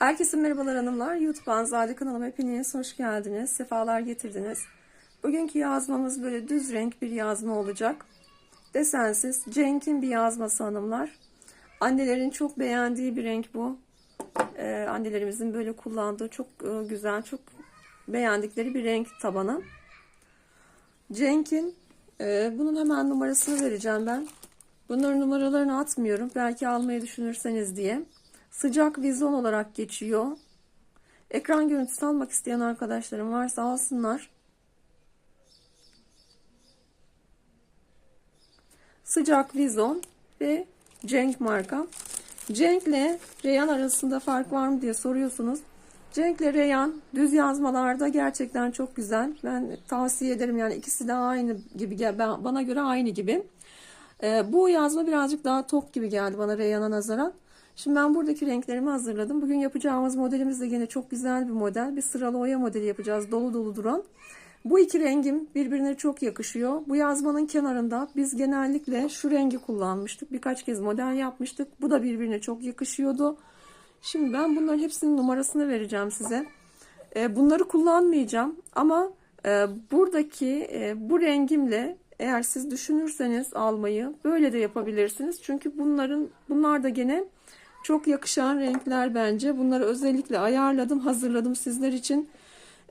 Herkese merhabalar hanımlar. YouTube Anzade kanalıma hepiniz hoş geldiniz. Sefalar getirdiniz. Bugünkü yazmamız böyle düz renk bir yazma olacak. Desensiz. Cenk'in bir yazması hanımlar. Annelerin çok beğendiği bir renk bu. Ee, annelerimizin böyle kullandığı çok e, güzel, çok beğendikleri bir renk tabanı. Cenk'in e, bunun hemen numarasını vereceğim ben. Bunların numaralarını atmıyorum. Belki almayı düşünürseniz diye. Sıcak vizyon olarak geçiyor. Ekran görüntüsü almak isteyen arkadaşlarım varsa alsınlar. Sıcak vizyon ve Cenk marka. Cenk ile Reyhan arasında fark var mı diye soruyorsunuz. Cenk ile Reyhan düz yazmalarda gerçekten çok güzel. Ben tavsiye ederim yani ikisi de aynı gibi bana göre aynı gibi. Ee, bu yazma birazcık daha tok gibi geldi bana Reyhan'a nazaran. Şimdi ben buradaki renklerimi hazırladım. Bugün yapacağımız modelimiz de yine çok güzel bir model. Bir sıralı oya modeli yapacağız. Dolu dolu duran. Bu iki rengim birbirine çok yakışıyor. Bu yazmanın kenarında biz genellikle şu rengi kullanmıştık. Birkaç kez model yapmıştık. Bu da birbirine çok yakışıyordu. Şimdi ben bunların hepsinin numarasını vereceğim size. E, bunları kullanmayacağım ama e, buradaki e, bu rengimle eğer siz düşünürseniz almayı böyle de yapabilirsiniz. Çünkü bunların bunlar da gene çok yakışan renkler bence. Bunları özellikle ayarladım, hazırladım sizler için.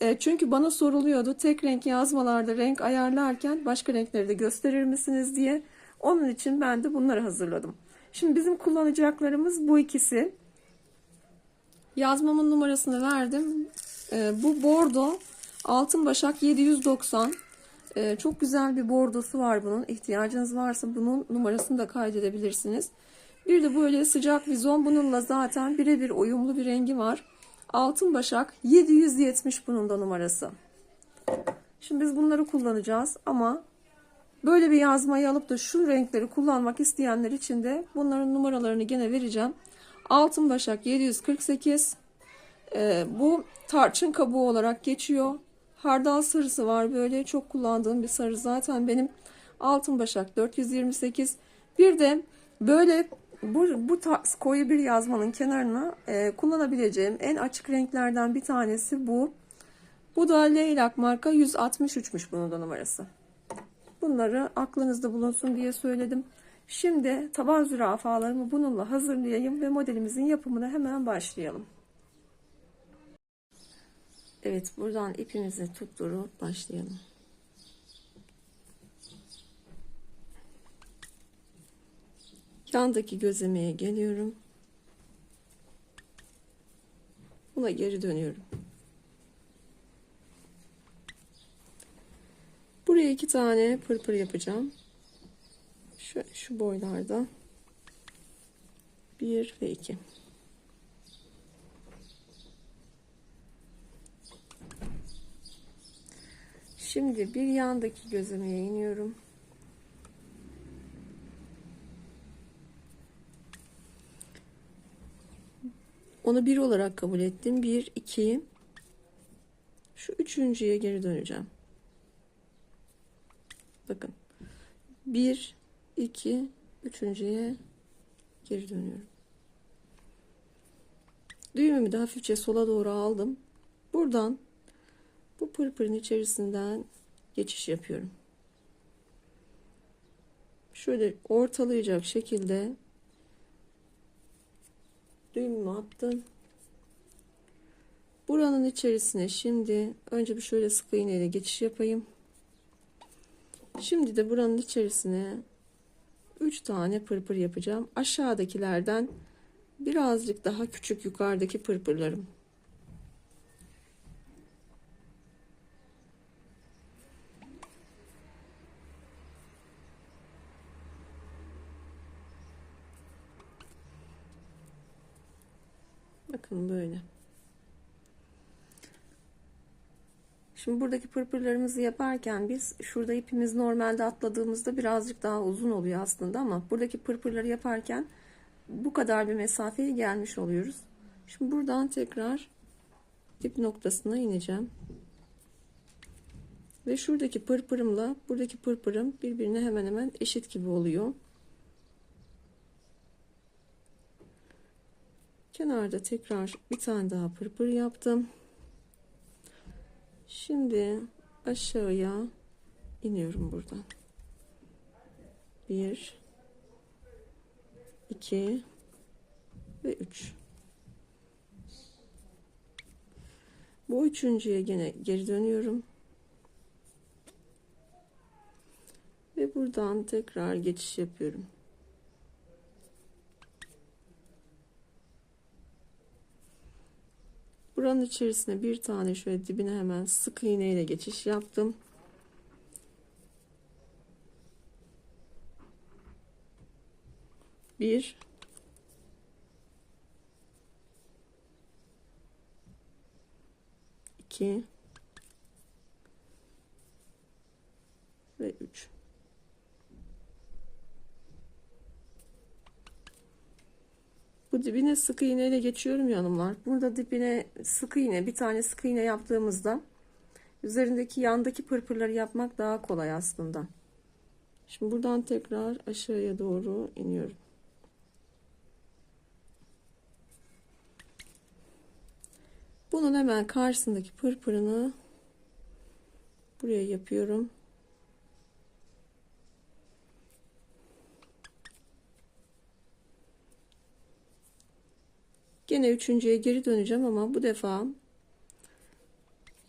E, çünkü bana soruluyordu tek renk yazmalarda renk ayarlarken başka renkleri de gösterir misiniz diye. Onun için ben de bunları hazırladım. Şimdi bizim kullanacaklarımız bu ikisi. Yazmamın numarasını verdim. E, bu bordo altın başak 790. E, çok güzel bir bordosu var bunun. İhtiyacınız varsa bunun numarasını da kaydedebilirsiniz. Bir de böyle sıcak vizon bununla zaten birebir uyumlu bir rengi var. Altın başak 770 bunun da numarası. Şimdi biz bunları kullanacağız ama böyle bir yazmayı alıp da şu renkleri kullanmak isteyenler için de bunların numaralarını gene vereceğim. Altın başak 748 ee, bu tarçın kabuğu olarak geçiyor. Hardal sarısı var böyle çok kullandığım bir sarı zaten benim. Altın başak 428. Bir de böyle bu, bu tarz koyu bir yazmanın kenarına e, kullanabileceğim en açık renklerden bir tanesi bu. Bu da Leylak marka 163'müş bunun da numarası. Bunları aklınızda bulunsun diye söyledim. Şimdi taban zürafalarımı bununla hazırlayayım ve modelimizin yapımına hemen başlayalım. Evet buradan ipimizi tutturup başlayalım. Yandaki gözlemeye geliyorum. Buna geri dönüyorum. Buraya iki tane pırpır yapacağım. Şu, şu boylarda. Bir ve iki. Şimdi bir yandaki gözlemeye iniyorum. Onu bir olarak kabul ettim. Bir, iki. Şu üçüncüye geri döneceğim. Bakın. Bir, iki, üçüncüye geri dönüyorum. Düğümümü de hafifçe sola doğru aldım. Buradan bu pırpırın içerisinden geçiş yapıyorum. Şöyle ortalayacak şekilde düğümümü attım. Buranın içerisine şimdi önce bir şöyle sık iğne ile geçiş yapayım. Şimdi de buranın içerisine 3 tane pırpır yapacağım. Aşağıdakilerden birazcık daha küçük yukarıdaki pırpırlarım. Bakın böyle. Şimdi buradaki pırpırlarımızı yaparken biz şurada ipimiz normalde atladığımızda birazcık daha uzun oluyor aslında ama buradaki pırpırları yaparken bu kadar bir mesafeye gelmiş oluyoruz. Şimdi buradan tekrar dip noktasına ineceğim. Ve şuradaki pırpırımla buradaki pırpırım birbirine hemen hemen eşit gibi oluyor. Kenarda tekrar bir tane daha pırpır yaptım. Şimdi aşağıya iniyorum buradan. 1 2 ve 3 Bu üçüncüye gene geri dönüyorum. Ve buradan tekrar geçiş yapıyorum. Buranın içerisine bir tane şöyle dibine hemen sık iğne ile geçiş yaptım. Bir iki ve üç. Bu dibine sık iğne ile geçiyorum yanımlar. Burada dibine sık iğne, bir tane sık iğne yaptığımızda üzerindeki yandaki pırpırları yapmak daha kolay aslında. Şimdi buradan tekrar aşağıya doğru iniyorum. Bunun hemen karşısındaki pırpırını buraya yapıyorum. Gene üçüncüye geri döneceğim ama bu defa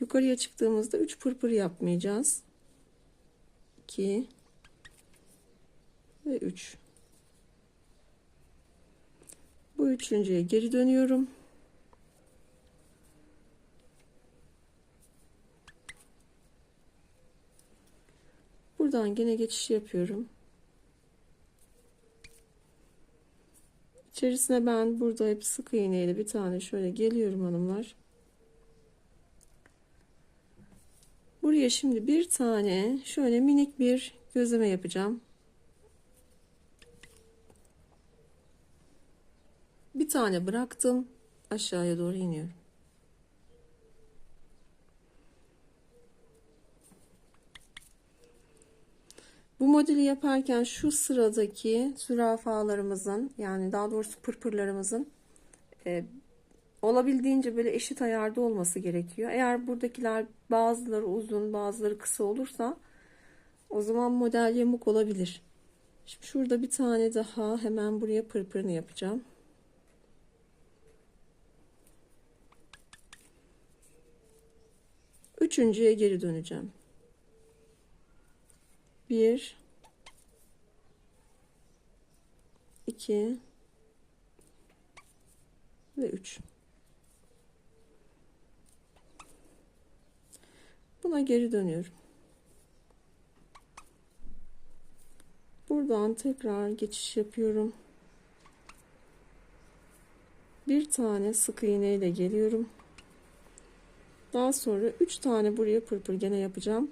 yukarıya çıktığımızda 3 pırpır yapmayacağız. 2 ve 3. Bu üçüncüye geri dönüyorum. Buradan gene geçiş yapıyorum. İçerisine ben burada hep sık iğneyle bir tane şöyle geliyorum hanımlar. Buraya şimdi bir tane şöyle minik bir gözleme yapacağım. Bir tane bıraktım. Aşağıya doğru iniyorum. Bu modeli yaparken şu sıradaki zürafalarımızın yani daha doğrusu pırpırlarımızın e, olabildiğince böyle eşit ayarda olması gerekiyor. Eğer buradakiler bazıları uzun bazıları kısa olursa o zaman model yamuk olabilir. Şimdi şurada bir tane daha hemen buraya pırpırını yapacağım. Üçüncüye geri döneceğim. 1 2 ve 3 Buna geri dönüyorum. Buradan tekrar geçiş yapıyorum. Bir tane sık iğne ile geliyorum. Daha sonra 3 tane buraya pırpır gene yapacağım.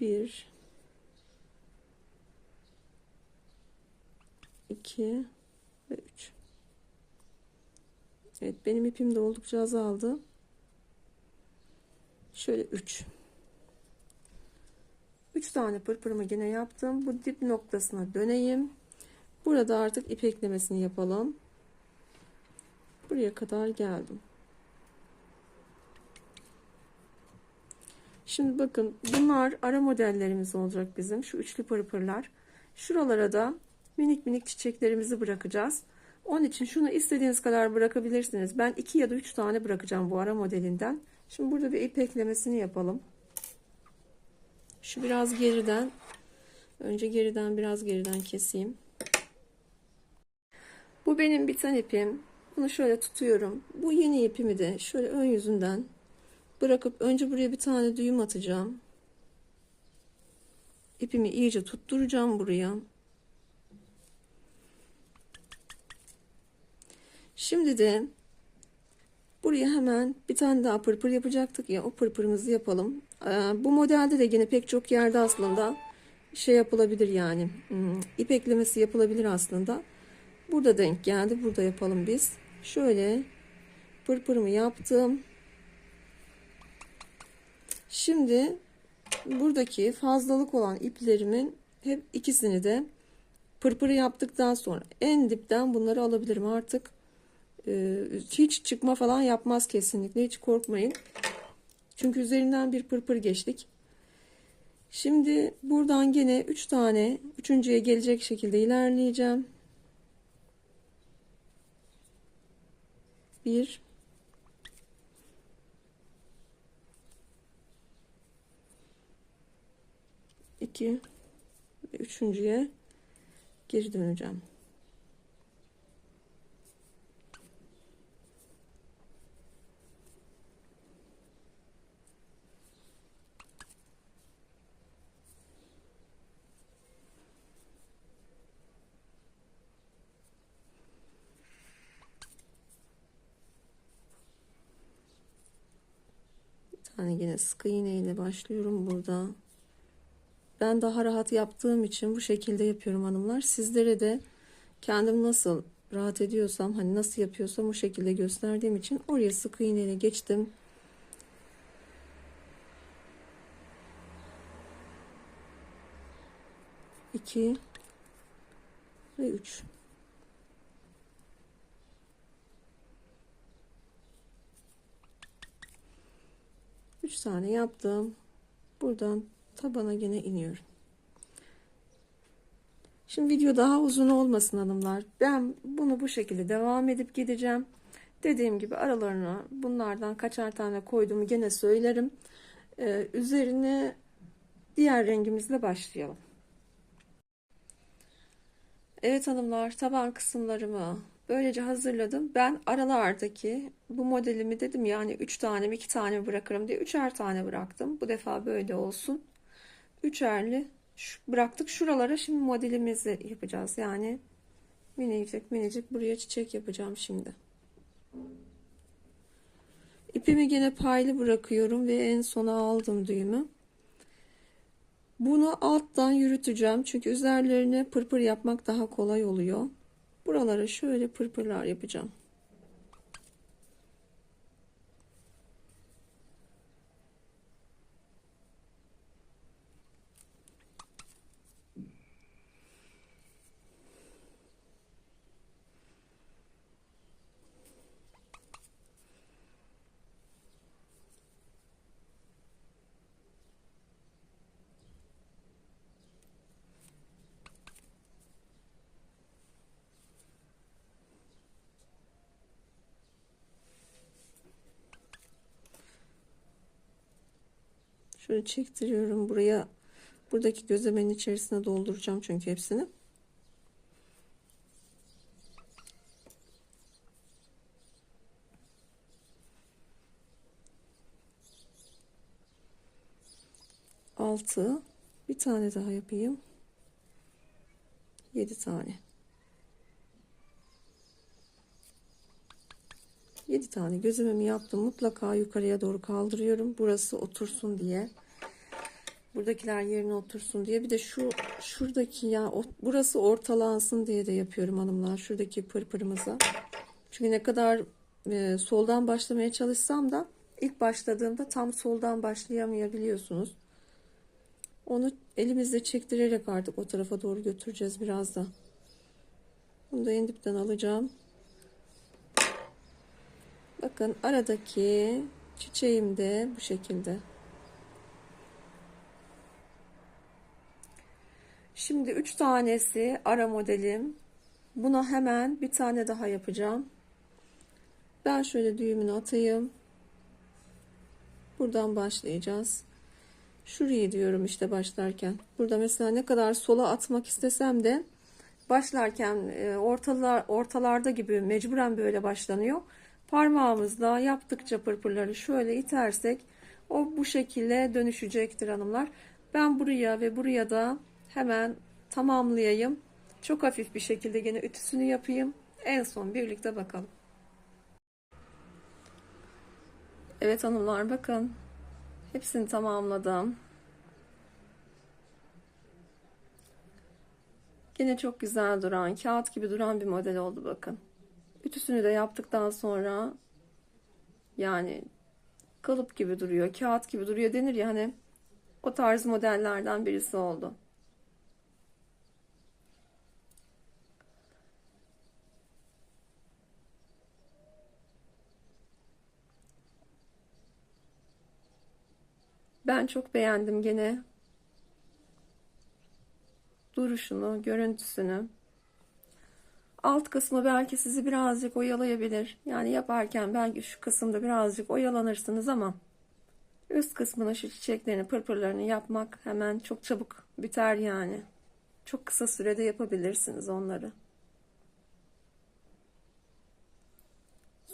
1 2 ve 3 Evet benim ipim de oldukça azaldı. Şöyle 3 3 tane pırpırımı yine yaptım. Bu dip noktasına döneyim. Burada artık ip eklemesini yapalım. Buraya kadar geldim. Şimdi bakın bunlar ara modellerimiz olacak bizim. Şu üçlü pırpırlar. Şuralara da minik minik çiçeklerimizi bırakacağız. Onun için şunu istediğiniz kadar bırakabilirsiniz. Ben iki ya da üç tane bırakacağım bu ara modelinden. Şimdi burada bir ip eklemesini yapalım. Şu biraz geriden önce geriden biraz geriden keseyim. Bu benim biten ipim. Bunu şöyle tutuyorum. Bu yeni ipimi de şöyle ön yüzünden bırakıp önce buraya bir tane düğüm atacağım. İpimi iyice tutturacağım buraya. Şimdi de buraya hemen bir tane daha pırpır yapacaktık ya o pırpırımızı yapalım. Ee, bu modelde de yine pek çok yerde aslında şey yapılabilir yani hmm, ip eklemesi yapılabilir aslında. Burada denk geldi. Burada yapalım biz. Şöyle pırpırımı yaptım. Şimdi buradaki fazlalık olan iplerimin hep ikisini de pırpırı yaptıktan sonra en dipten bunları alabilirim artık. e, hiç çıkma falan yapmaz kesinlikle. Hiç korkmayın. Çünkü üzerinden bir pırpır geçtik. Şimdi buradan gene 3 tane üçüncüye gelecek şekilde ilerleyeceğim. 1 2 ve üçüncüye geri döneceğim. Tane yine sık iğne ile başlıyorum burada. Ben daha rahat yaptığım için bu şekilde yapıyorum hanımlar. Sizlere de kendim nasıl rahat ediyorsam hani nasıl yapıyorsam o şekilde gösterdiğim için oraya sık iğne ile geçtim. İki ve üç. Üç tane yaptım. Buradan tabana gene iniyorum. Şimdi video daha uzun olmasın hanımlar. Ben bunu bu şekilde devam edip gideceğim. Dediğim gibi aralarına bunlardan kaçar tane koyduğumu gene söylerim. Ee, üzerine diğer rengimizle başlayalım. Evet hanımlar taban kısımlarımı böylece hazırladım. Ben aralardaki bu modelimi dedim yani 3 tane mi 2 tane mi bırakırım diye 3'er tane bıraktım. Bu defa böyle olsun. Üçerli bıraktık. Şuralara şimdi modelimizi yapacağız. Yani minicik minicik buraya çiçek yapacağım şimdi. İpimi yine paylı bırakıyorum ve en sona aldım düğümü. Bunu alttan yürüteceğim. Çünkü üzerlerine pırpır yapmak daha kolay oluyor. Buralara şöyle pırpırlar yapacağım. Şöyle çektiriyorum buraya. Buradaki gözlemenin içerisine dolduracağım çünkü hepsini. Altı. Bir tane daha yapayım. Yedi tane. Yedi tane gözlememi yaptım. Mutlaka yukarıya doğru kaldırıyorum. Burası otursun diye. Buradakiler yerine otursun diye. Bir de şu şuradaki ya burası ortalansın diye de yapıyorum hanımlar. Şuradaki pırpırımıza. Çünkü ne kadar e, soldan başlamaya çalışsam da ilk başladığımda tam soldan başlayamayabiliyorsunuz. Onu elimizle çektirerek artık o tarafa doğru götüreceğiz biraz da. Bunu da en dipten alacağım. Bakın aradaki çiçeğim de bu şekilde. Şimdi 3 tanesi ara modelim. Buna hemen bir tane daha yapacağım. Ben şöyle düğümünü atayım. Buradan başlayacağız. Şurayı diyorum işte başlarken. Burada mesela ne kadar sola atmak istesem de başlarken e, ortalar ortalarda gibi mecburen böyle başlanıyor. Parmağımızla yaptıkça pırpırları şöyle itersek o bu şekilde dönüşecektir hanımlar. Ben buraya ve buraya da hemen tamamlayayım. Çok hafif bir şekilde gene ütüsünü yapayım. En son birlikte bakalım. Evet hanımlar bakın. Hepsini tamamladım. Yine çok güzel duran, kağıt gibi duran bir model oldu bakın. Ütüsünü de yaptıktan sonra yani kalıp gibi duruyor, kağıt gibi duruyor denir ya hani o tarz modellerden birisi oldu. Ben çok beğendim gene duruşunu, görüntüsünü. Alt kısmı belki sizi birazcık oyalayabilir. Yani yaparken belki şu kısımda birazcık oyalanırsınız ama üst kısmına şu çiçeklerini, pırpırlarını yapmak hemen çok çabuk biter yani. Çok kısa sürede yapabilirsiniz onları.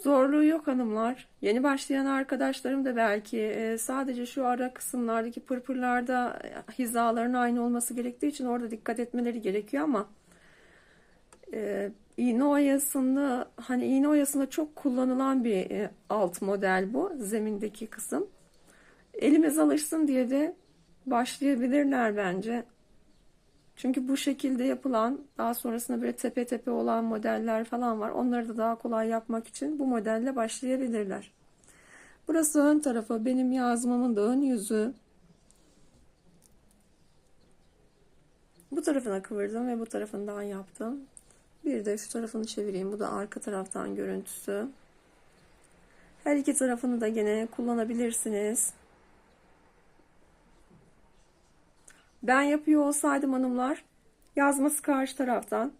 Zorluğu yok hanımlar. Yeni başlayan arkadaşlarım da belki e, sadece şu ara kısımlardaki pırpırlarda e, hizaların aynı olması gerektiği için orada dikkat etmeleri gerekiyor ama e, iğne oyasında hani iğne oyasında çok kullanılan bir e, alt model bu zemindeki kısım. Elimiz alışsın diye de başlayabilirler bence. Çünkü bu şekilde yapılan daha sonrasında böyle tepe tepe olan modeller falan var. Onları da daha kolay yapmak için bu modelle başlayabilirler. Burası ön tarafı. Benim yazmamın da ön yüzü. Bu tarafına kıvırdım ve bu tarafından yaptım. Bir de şu tarafını çevireyim. Bu da arka taraftan görüntüsü. Her iki tarafını da gene kullanabilirsiniz. Ben yapıyor olsaydım hanımlar yazması karşı taraftan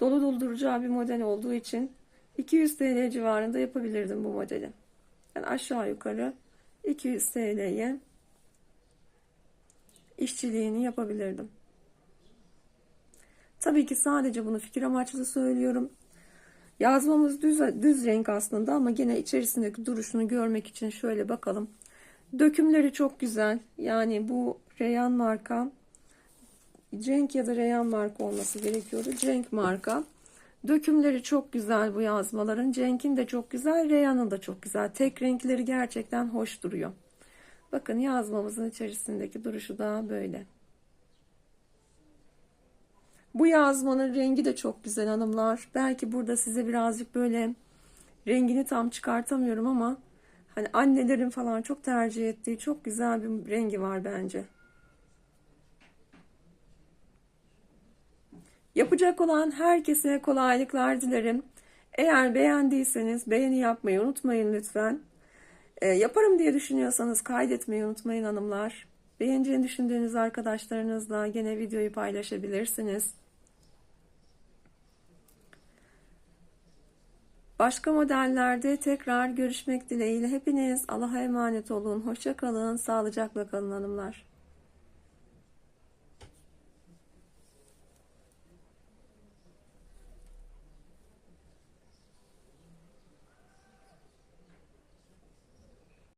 dolu dolduracağı bir model olduğu için 200 TL civarında yapabilirdim bu modeli. Yani aşağı yukarı 200 TL'ye işçiliğini yapabilirdim. Tabii ki sadece bunu fikir amaçlı söylüyorum. Yazmamız düz, düz renk aslında ama gene içerisindeki duruşunu görmek için şöyle bakalım. Dökümleri çok güzel. Yani bu Reyan marka Cenk ya da Reyan marka olması gerekiyordu. Cenk marka. Dökümleri çok güzel bu yazmaların. Cenk'in de çok güzel, Reyan'ın da çok güzel. Tek renkleri gerçekten hoş duruyor. Bakın yazmamızın içerisindeki duruşu da böyle. Bu yazmanın rengi de çok güzel hanımlar. Belki burada size birazcık böyle rengini tam çıkartamıyorum ama hani annelerin falan çok tercih ettiği çok güzel bir rengi var bence. Yapacak olan herkese kolaylıklar dilerim. Eğer beğendiyseniz beğeni yapmayı unutmayın lütfen. E, yaparım diye düşünüyorsanız kaydetmeyi unutmayın hanımlar. Beğeneceğini düşündüğünüz arkadaşlarınızla gene videoyu paylaşabilirsiniz. Başka modellerde tekrar görüşmek dileğiyle hepiniz Allah'a emanet olun. Hoşça kalın, sağlıcakla kalın hanımlar.